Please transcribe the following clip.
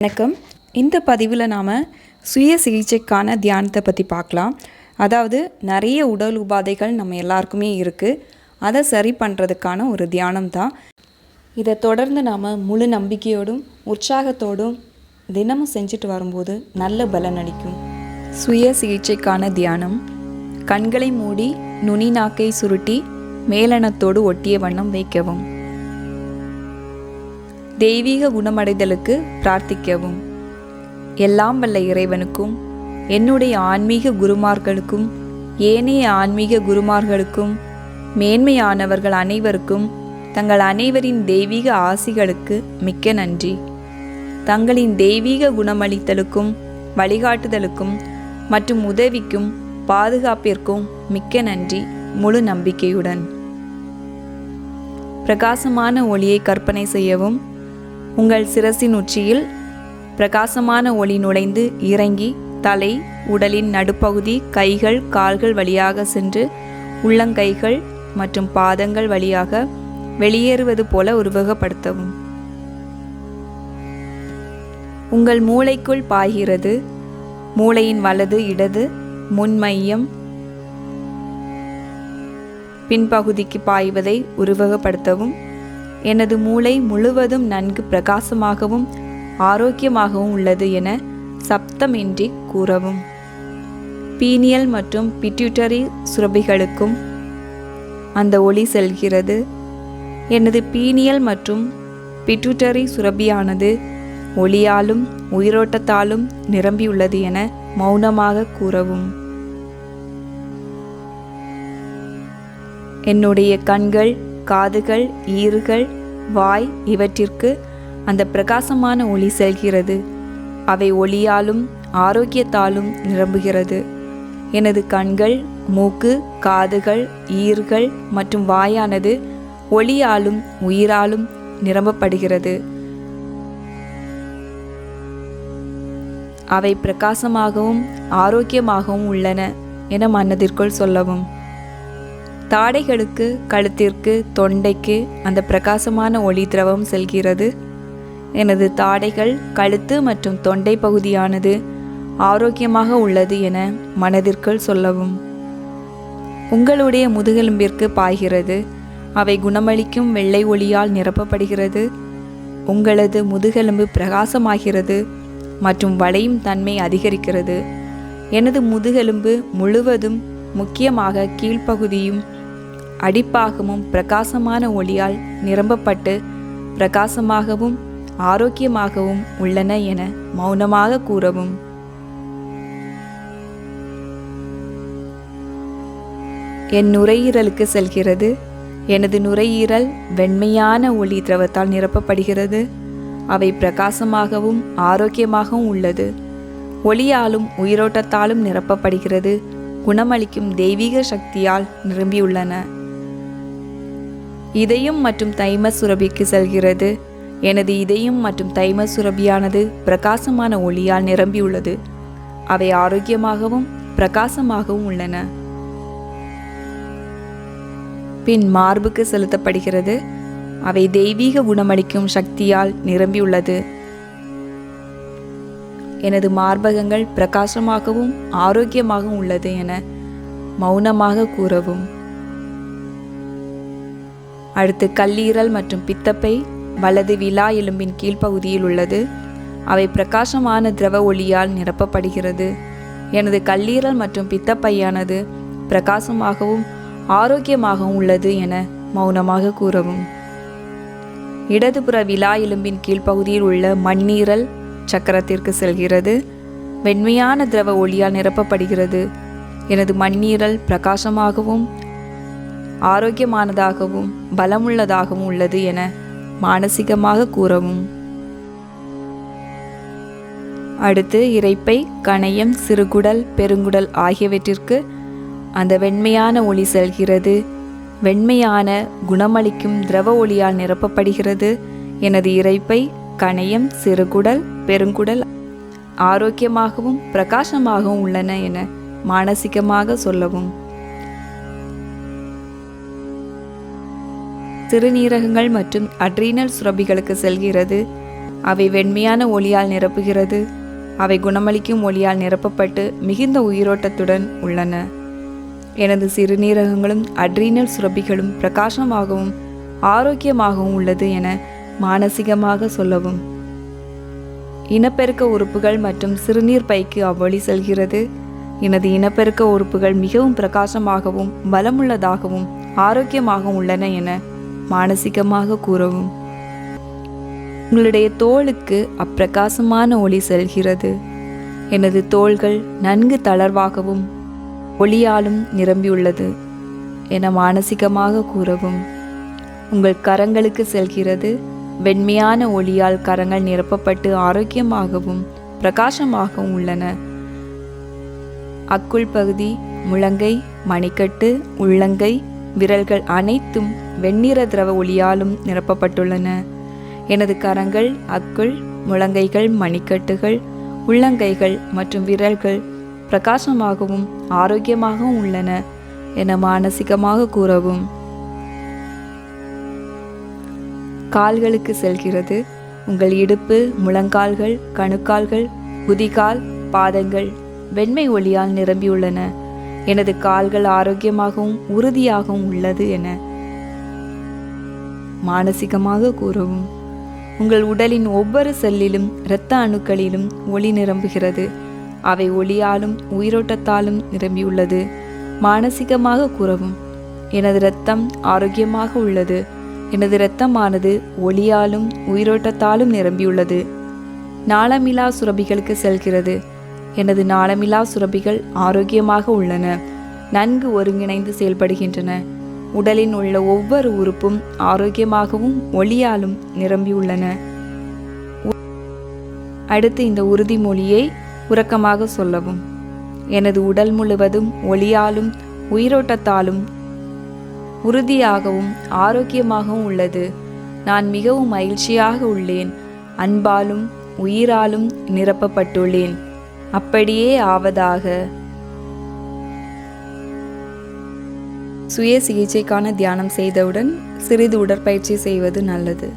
வணக்கம். இந்த பதிவில் நாம் சுய சிகிச்சைக்கான தியானத்தை பற்றி பார்க்கலாம். அதாவது நிறைய உடல் உபாதைகள் நம்ம எல்லாருக்குமே இருக்குது அதை சரி பண்ணுறதுக்கான ஒரு தியானம் தான். இதை தொடர்ந்து நாம் முழு நம்பிக்கையோடும் உற்சாகத்தோடும் தினமும் செஞ்சுட்டு வரும்போது நல்ல பலன் அளிக்கும். சுய சிகிச்சைக்கான தியானம். கண்களை மூடி நுனி நாக்கை சுருட்டி மேலனத்தோடு ஒட்டிய வண்ணம் வைக்கவும். தெய்வீக குணமடைதலுக்கு பிரார்த்திக்கவும். எல்லாம் வல்ல இறைவனுக்கும் என்னுடைய ஆன்மீக குருமார்களுக்கும் ஏனைய ஆன்மீக குருமார்களுக்கும் மேன்மையானவர்கள் அனைவருக்கும் தங்கள் அனைவரின் தெய்வீக ஆசிகளுக்கு மிக்க நன்றி. தங்களின் தெய்வீக குணமளித்தலுக்கும் வழிகாட்டுதலுக்கும் மற்றும் உதவிக்கும் பாதுகாப்பிற்கும் மிக்க நன்றி முழு நம்பிக்கையுடன். பிரகாசமான ஒளியை கற்பனை செய்யவும் உங்கள் சிரசின் உச்சியில் பிரகாசமான ஒளி நுழைந்து இறங்கி தலை உடலின் நடுப்பகுதி கைகள் கால்கள் வழியாக சென்று உள்ளங்கைகள் மற்றும் பாதங்கள் வழியாக வெளியேறுவது போல உருவகப்படுத்தவும். உங்கள் மூளைக்குள் பாய்கிறது. மூளையின் வலது இடது முன்மையம் பின்பகுதிக்கு பாய்வதை உருவகப்படுத்தவும். எனது மூளை முழுவதும் நன்கு பிரகாசமாகவும் ஆரோக்கியமாகவும் உள்ளது என சப்தமின்றி கூறவும். பீனியல் மற்றும் பிட்யூட்டரி சுரபிகளுக்கும் அந்த ஒளி செல்கிறது. எனது பீனியல் மற்றும் பிட்யூட்டரி சுரபியானது ஒளியாலும் உயிரோட்டத்தாலும் நிரம்பியுள்ளது என மௌனமாக கூறவும். என்னுடைய கண்கள் காதுகள் ஈறுகள் வாய் இவற்றிற்கு அந்த பிரகாசமான ஒளி செல்கிறது. அவை ஒளியாலும் ஆரோக்கியத்தாலும் நிரம்புகிறது. எனது கண்கள் மூக்கு காதுகள் ஈறுகள் மற்றும் வாயானது ஒளியாலும் உயிராலும் நிரம்பப்படுகிறது. அவை பிரகாசமாகவும் ஆரோக்கியமாகவும் உள்ளன என மனதிற்குள் சொல்லவும். தாடைகளுக்கு கழுத்திற்கு தொண்டைக்கு அந்த பிரகாசமான ஒளி திரவம் செல்கிறது. எனது தாடைகள் கழுத்து மற்றும் தொண்டை பகுதியானது ஆரோக்கியமாக உள்ளது என மனதிற்குள் சொல்லவும். உங்களுடைய முதுகெலும்பிற்கு பாய்கிறது. அவை குணமளிக்கும் வெள்ளை ஒளியால் நிரப்பப்படுகிறது. உங்களது முதுகெலும்பு பிரகாசமாகிறது மற்றும் வளையும் தன்மை அதிகரிக்கிறது. எனது முதுகெலும்பு முழுவதும் முக்கியமாக கீழ்ப்பகுதியும் அடிப்பாகமும் பிரகாசமான ஒளியால் நிரம்பப்பட்டு பிரகாசமாகவும் ஆரோக்கியமாகவும் உள்ளன என மௌனமாக கூறவும். என் நுரையீரலுக்கு செல்கிறது. எனது நுரையீரல் வெண்மையான ஒளி திரவத்தால் நிரப்பப்படுகிறது. அவை பிரகாசமாகவும் ஆரோக்கியமாகவும் உள்ளது. ஒளியாலும் உயிரோட்டத்தாலும் நிரப்பப்படுகிறது. குணமளிக்கும் தெய்வீக சக்தியால் நிரம்பியுள்ளன. இதயம் மற்றும் தைம சுரபிக்கு செல்கிறது. எனது இதயம் மற்றும் தைம சுரபியானது பிரகாசமான ஒளியால் நிரம்பியுள்ளது. அவை ஆரோக்கியமாகவும் பிரகாசமாகவும் உள்ளன. பின் மார்புக்கு செலுத்தப்படுகிறது. அவை தெய்வீக குணமளிக்கும் சக்தியால் நிரம்பியுள்ளது. எனது மார்பகங்கள் பிரகாசமாகவும் ஆரோக்கியமாகவும் உள்ளது என மௌனமாக கூறவும். அடுத்து கல்லீரல் மற்றும் பித்தப்பை வலது விலா எலும்பின் கீழ்ப்பகுதியில் உள்ளது. அவை பிரகாசமான திரவ ஒளியால் நிரப்பப்படுகிறது. எனது கல்லீரல் மற்றும் பித்தப்பையானது பிரகாசமாகவும் ஆரோக்கியமாகவும் உள்ளது என மௌனமாக கூறவும். இடதுபுற விலா எலும்பின் கீழ்ப்பகுதியில் உள்ள மண்ணீரல் சக்கரத்திற்கு செல்கிறது. வெண்மையான திரவ ஒளியால் நிரப்பப்படுகிறது. எனது மண்ணீரல் பிரகாசமாகவும் ஆரோக்கியமானதாகவும் பலமுள்ளதாகவும் உள்ளது என மானசீகமாக கூறவும். அடுத்து இறைப்பை கணையம் சிறுகுடல் பெருங்குடல் ஆகியவற்றிற்கு அந்த வெண்மையான ஒளி செல்கிறது. வெண்மையான குணமளிக்கும் திரவ ஒளியால் நிரப்பப்படுகிறது. எனது இறைப்பை கணையம் சிறுகுடல் பெருங்குடல் ஆரோக்கியமாகவும் பிரகாசமாகவும் உள்ளன என மானசிகமாக சொல்லவும். சிறுநீரகங்கள் மற்றும் அட்ரீனல் சுரபிகளுக்கு செல்கிறது. அவை வெண்மையான ஒளியால் நிரப்புகிறது. அவை குணமளிக்கும் ஒளியால் நிரப்பப்பட்டு மிகுந்த உயிரோட்டத்துடன் உள்ளன. எனது சிறுநீரகங்களும் அட்ரீனல் சுரப்பிகளும் பிரகாசமாகவும் ஆரோக்கியமாகவும் உள்ளது என மானசீகமாக சொல்லவும். இனப்பெருக்க உறுப்புகள் மற்றும் சிறுநீர் பைக்கு அவ்வழி செல்கிறது. எனது இனப்பெருக்க உறுப்புகள் மிகவும் பிரகாசமாகவும் பலமுள்ளதாகவும் ஆரோக்கியமாகவும் உள்ளன என மானசிகமாக கூறவும். உங்களுடைய தோளுக்கு அப்பிரகாசமான ஒளி செல்கிறது. எனது தோள்கள் நன்கு தளர்வாகவும் ஒளியாலும் நிரம்பியுள்ளது என மானசிகமாக கூறவும். உங்கள் கரங்களுக்கு செல்கிறது வெண்மையான ஒளியால் கரங்கள் நிரப்பப்பட்டு ஆரோக்கியமாகவும் பிரகாசமாகவும் உள்ளன. அக்குள் பகுதி முழங்கை மணிக்கட்டு உள்ளங்கை விரல்கள் அனைத்தும் வெண்ணிற திரவ ஒளியாலும் நிரப்பப்பட்டுள்ளன. எனது கரங்கள் அக்குள் முழங்கைகள் மணிக்கட்டுகள் உள்ளங்கைகள் மற்றும் விரல்கள் பிரகாசமாகவும் ஆரோக்கியமாகவும் உள்ளன என மானசீகமாக கூறவும். கால்களுக்கு செல்கிறது. உங்கள் இடுப்பு முழங்கால்கள் கணுக்கால்கள் குதிகால் பாதங்கள் வெண்மை ஒளியால் நிரம்பியுள்ளன. எனது கால்கள் ஆரோக்கியமாகவும் உறுதியாகவும் உள்ளது என மானசீகமாக கூறவும். உங்கள் உடலின் ஒவ்வொரு செல்லிலும் இரத்த அணுக்களிலும் ஒளி நிரம்புகிறது. அவை ஒளியாலும் உயிரோட்டத்தாலும் நிரம்பியுள்ளது. மானசீகமாக கூறவும். எனது இரத்தம் ஆரோக்கியமாக உள்ளது. எனது இரத்தமானது ஒளியாலும் உயிரோட்டத்தாலும் நிரம்பியுள்ளது. நாளமிலா சுரபிகளுக்கு செல்கிறது. எனது நாளமிலா சுரபிகள் ஆரோக்கியமாக உள்ளன. நன்கு ஒருங்கிணைந்து செயல்படுகின்றன. உடலின் உள்ள ஒவ்வொரு உறுப்பும் ஆரோக்கியமாகவும் ஒளியாலும் நிரம்பியுள்ளன. அடுத்து இந்த உறுதிமொழியை உறக்கமாக சொல்லவும். எனது உடல் முழுவதும் ஒளியாலும் உயிரோட்டத்தாலும் உறுதியாகவும் ஆரோக்கியமாகவும் உள்ளது. நான் மிகவும் மகிழ்ச்சியாக உள்ளேன். அன்பாலும் உயிராலும் நிரப்பப்பட்டுள்ளேன். அப்படியே ஆவதாக. சுய சிகிச்சைக்கான தியானம் செய்தவுடன் சிறிது உடற்பயிற்சி செய்வது நல்லது.